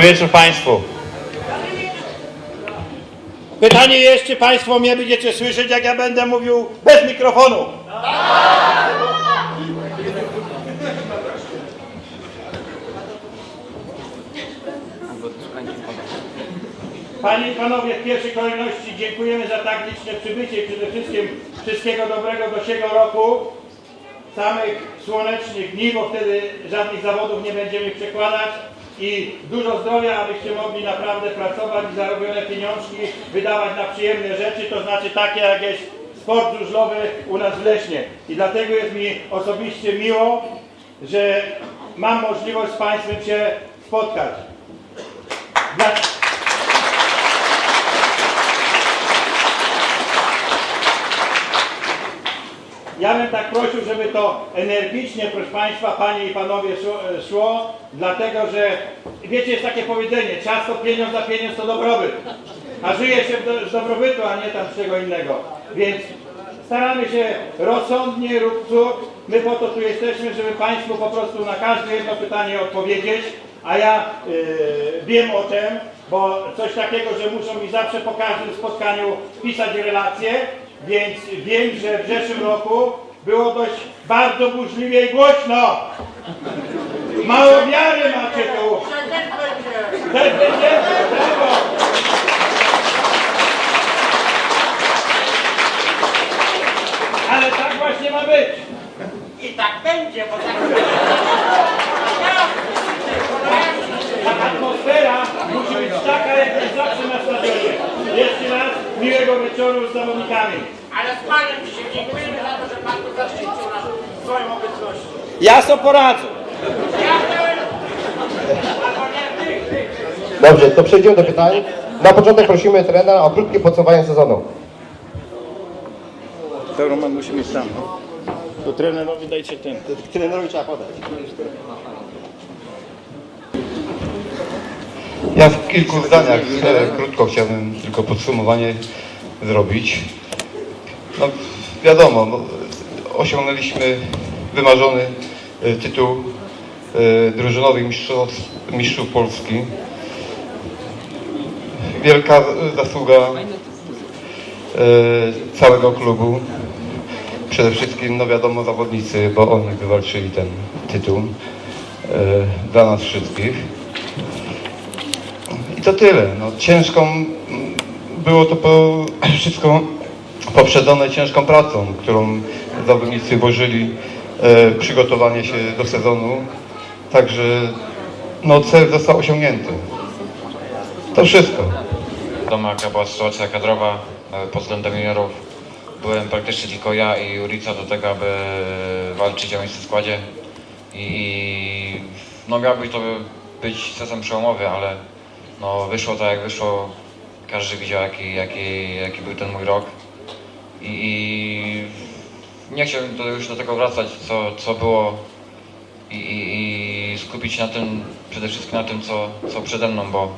wieczór Państwu. Pytanie jest, czy Państwo mnie będziecie słyszeć, jak ja będę mówił bez mikrofonu? Panie i Panowie, w pierwszej kolejności dziękujemy za tak liczne przybycie i przede wszystkim wszystkiego dobrego do siego roku, samych słonecznych dni, bo wtedy żadnych zawodów nie będziemy przekładać i dużo zdrowia, abyście mogli naprawdę pracować i zarobione pieniążki wydawać na przyjemne rzeczy, to znaczy takie jak jest sport żużlowy u nas w Leśnie. I dlatego jest mi osobiście miło, że mam możliwość z Państwem się spotkać. Dla... Ja bym tak prosił, żeby to energicznie, proszę Państwa, Panie i Panowie szło, szło, dlatego że wiecie, jest takie powiedzenie, ciasto pieniądz za pieniądz to dobrobyt, a żyje się z dobrobytu, a nie tam z czego innego. Więc staramy się rozsądnie, rób. My po to tu jesteśmy, żeby Państwu po prostu na każde jedno pytanie odpowiedzieć, a ja yy, wiem o tym, bo coś takiego, że muszą mi zawsze po każdym spotkaniu pisać relacje, więc wiem, że w zeszłym roku było dość bardzo burzliwie i głośno. Mało wiary macie tu. Będzie? Ale tak właśnie ma być. I tak będzie, bo tak Ta atmosfera musi być taka, jak jest zawsze na stadionie. Jeszcze raz miłego wieczoru z zawodnikami. Ale z Panem dzisiaj dziękujemy za to, że Pan tu zaszczycił nas swoją obecnością. Ja so poradzę. Dobrze, to przejdziemy do pytań. Na początek prosimy trenera o krótkie podsumowanie sezonu. To Roman musi mieć tam. To trenerowi dajcie ten. Trenerowi trzeba podać. Ja w kilku zdaniach e, krótko chciałbym tylko podsumowanie zrobić. No wiadomo, no, osiągnęliśmy wymarzony e, tytuł e, drużynowych mistrzów, mistrzów Polski. Wielka zasługa e, całego klubu. Przede wszystkim, no wiadomo, zawodnicy, bo oni wywalczyli ten tytuł e, dla nas wszystkich. To tyle. No, ciężką, było to po, wszystko poprzedzone ciężką pracą, którą zawodnicy włożyli e, przygotowanie się do sezonu. Także no, cel został osiągnięty. To wszystko. Wiadomo jaka była sytuacja kadrowa e, pod względem juniorów. Byłem praktycznie tylko ja i Jurica do tego, aby walczyć o miejsce w składzie. I, i no miał być to być sezon przełomowy, ale no wyszło tak jak wyszło. Każdy widział jaki, jaki, jaki był ten mój rok. I, i nie chciałbym do, już do tego wracać, co, co było i, i, i skupić się na tym, przede wszystkim na tym, co, co przede mną, bo,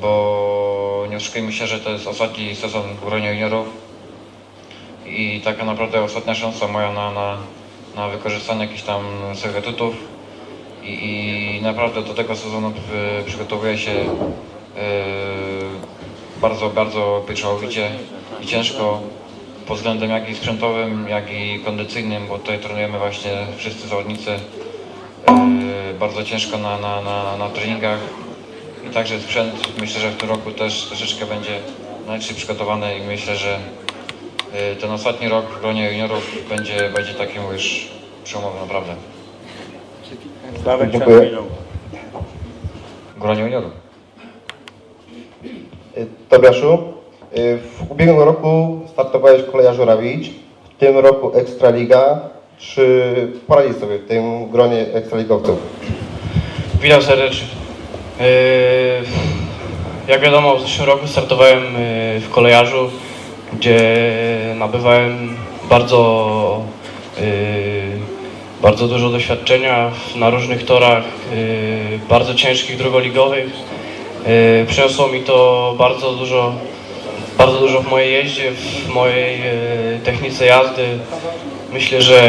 bo nie oszukujmy się, że to jest ostatni sezon w gronie juniorów i taka naprawdę ostatnia szansa moja na, na, na wykorzystanie jakichś tam swoich atutów i, i naprawdę do tego sezonu y, przygotowuję się y, bardzo, bardzo pieczołowicie i ciężko pod względem jak i sprzętowym, jak i kondycyjnym, bo tutaj trenujemy właśnie wszyscy zawodnicy y, bardzo ciężko na, na, na, na treningach i także sprzęt myślę, że w tym roku też troszeczkę będzie najlepiej przygotowany i myślę, że ten ostatni rok w gronie juniorów będzie, będzie takim już przełomowym naprawdę. Sławek Dziękuję. W gronie juniorów. Y, Tobiaszu, y, w ubiegłym roku startowałeś w Kolejarzu Rawicz, w tym roku Ekstraliga. Czy poradzisz sobie w tym gronie ekstraligowców? Witam serdecznie. Yy, Jak wiadomo, w zeszłym roku startowałem w kolejarzu, gdzie nabywałem bardzo, bardzo dużo doświadczenia na różnych torach, yy, bardzo ciężkich drugoligowych. Yy, Przyniosło mi to bardzo dużo, bardzo dużo w mojej jeździe, w mojej yy, technice jazdy. Myślę, że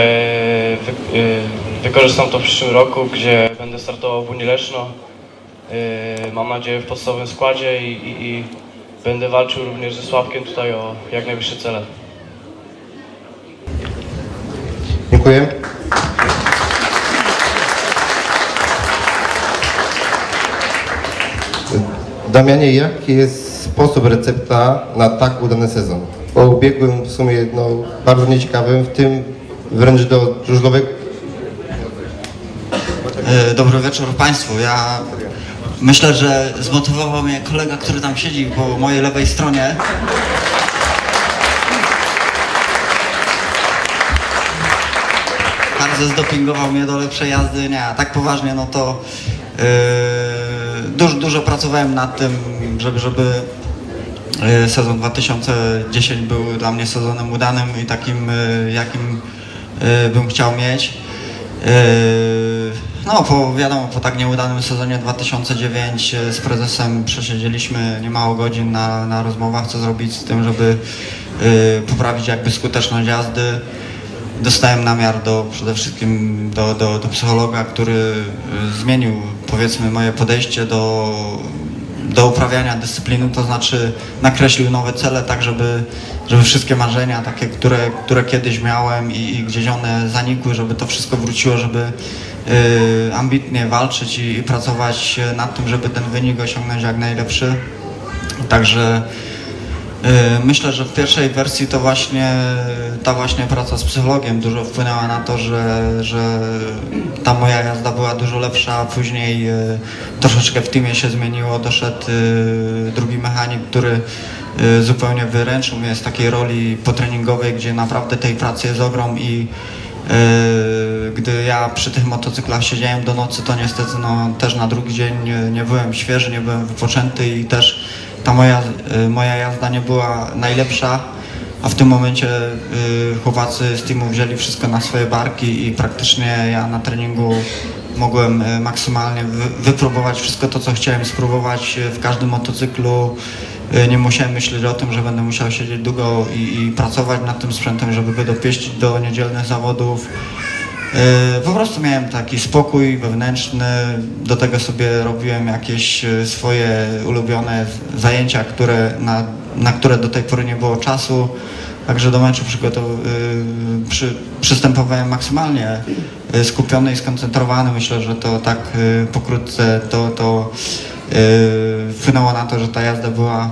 wy, wykorzystam to w przyszłym roku, gdzie będę startował w Unii Leszno. y, mam nadzieję w podstawowym składzie i, i, i będę walczył również ze Sławkiem tutaj o jak najwyższe cele. Dziękuję. Damianie, jaki jest sposób, recepta na tak udany sezon? Po ubiegłym w sumie no, bardzo nieciekawym, w tym wręcz do żużlowego E, Dobry wieczór Państwu. Ja myślę, że zmotywował mnie kolega, który tam siedzi po mojej lewej stronie. Bardzo zdopingował mnie do lepszej jazdy. Nie, tak poważnie, no to yy, dużo, dużo pracowałem nad tym, żeby, żeby yy, sezon 2010 był dla mnie sezonem udanym i takim, yy, jakim yy, bym chciał mieć. No, po, wiadomo, po tak nieudanym sezonie 2009 z prezesem przesiedzieliśmy niemało godzin na, na rozmowach, co zrobić z tym, żeby poprawić jakby skuteczność jazdy. Dostałem namiar do, przede wszystkim do, do, do psychologa, który y, zmienił powiedzmy moje podejście do, do uprawiania dyscypliny, to znaczy nakreślił nowe cele, tak żeby, żeby wszystkie marzenia, takie, które, które kiedyś miałem i, i gdzieś one zanikły, żeby to wszystko wróciło, żeby y, ambitnie walczyć i, i pracować nad tym, żeby ten wynik osiągnąć jak najlepszy. Także myślę, że w pierwszej wersji to właśnie ta właśnie praca z psychologiem dużo wpłynęła na to, że, że ta moja jazda była dużo lepsza, później y, troszeczkę w teamie się zmieniło, doszedł y, drugi mechanik, który y, zupełnie wyręczył mnie z takiej roli potreningowej, gdzie naprawdę tej pracy jest ogrom i Gdy ja przy tych motocyklach siedziałem do nocy, to niestety no, też na drugi dzień nie byłem świeży, nie byłem wypoczęty i też ta moja, yy, moja jazda nie była najlepsza. A w tym momencie yy, chłopacy z teamu wzięli wszystko na swoje barki i praktycznie ja na treningu mogłem yy, maksymalnie wy, wypróbować wszystko to, co chciałem spróbować w każdym motocyklu. Nie musiałem myśleć o tym, że będę musiał siedzieć długo i, i pracować nad tym sprzętem, żeby go dopieścić do niedzielnych zawodów. Yy, Po prostu miałem taki spokój wewnętrzny, do tego sobie robiłem jakieś yy, swoje ulubione zajęcia, które, na, na które do tej pory nie było czasu. Także do meczu yy, przy, przystępowałem maksymalnie skupiony i skoncentrowany. Myślę, że to tak pokrótce to, to wpłynęło na to, że ta jazda była e,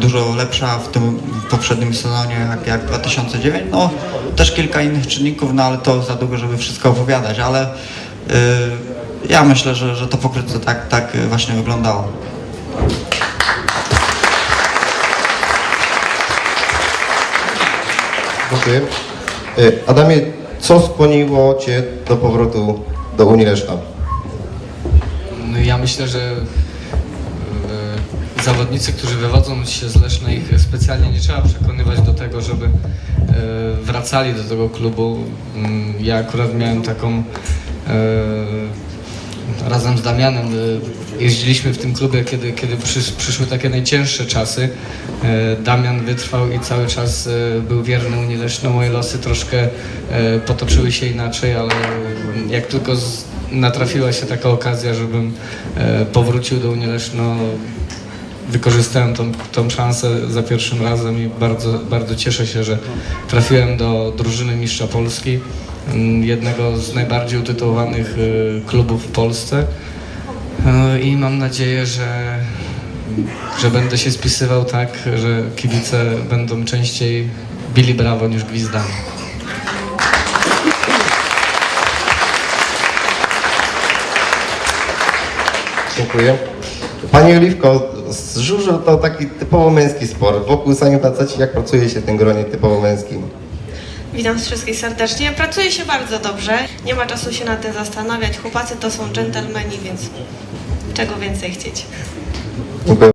dużo lepsza w tym poprzednim sezonie jak, jak 2009. No też kilka innych czynników, no ale to za długo, żeby wszystko opowiadać, ale e, ja myślę, że, że to pokrótce tak, tak właśnie wyglądało. Dziękuję. Y, Adamie, co skłoniło Cię do powrotu do Unii Leszna? No ja myślę, że e, zawodnicy, którzy wywodzą się z Leszna, ich specjalnie nie trzeba przekonywać do tego, żeby e, wracali do tego klubu. Mm, Ja akurat miałem taką e, razem z Damianem e, jeździliśmy w tym klubie, kiedy, kiedy przysz, przyszły takie najcięższe czasy. Damian wytrwał i cały czas był wierny Unii Leszno. Moje losy troszkę potoczyły się inaczej, ale jak tylko natrafiła się taka okazja, żebym powrócił do Unii Leszno, wykorzystałem tą, tą szansę za pierwszym razem i bardzo, bardzo cieszę się, że trafiłem do drużyny mistrza Polski, mm, jednego z najbardziej utytułowanych e, klubów w Polsce. E, I mam nadzieję, że, że będę się spisywał tak, że kibice będą częściej bili brawo niż gwizdami. Dziękuję. Pani Oliwko, żużel to taki typowo męski sport. Wokół sami faceci, jak pracuje się w tym gronie typowo męskim? Witam wszystkich serdecznie. Pracuje się bardzo dobrze. Nie ma czasu się nad tym zastanawiać. Chłopacy to są dżentelmeni, więc czego więcej chcieć. Dziękuję.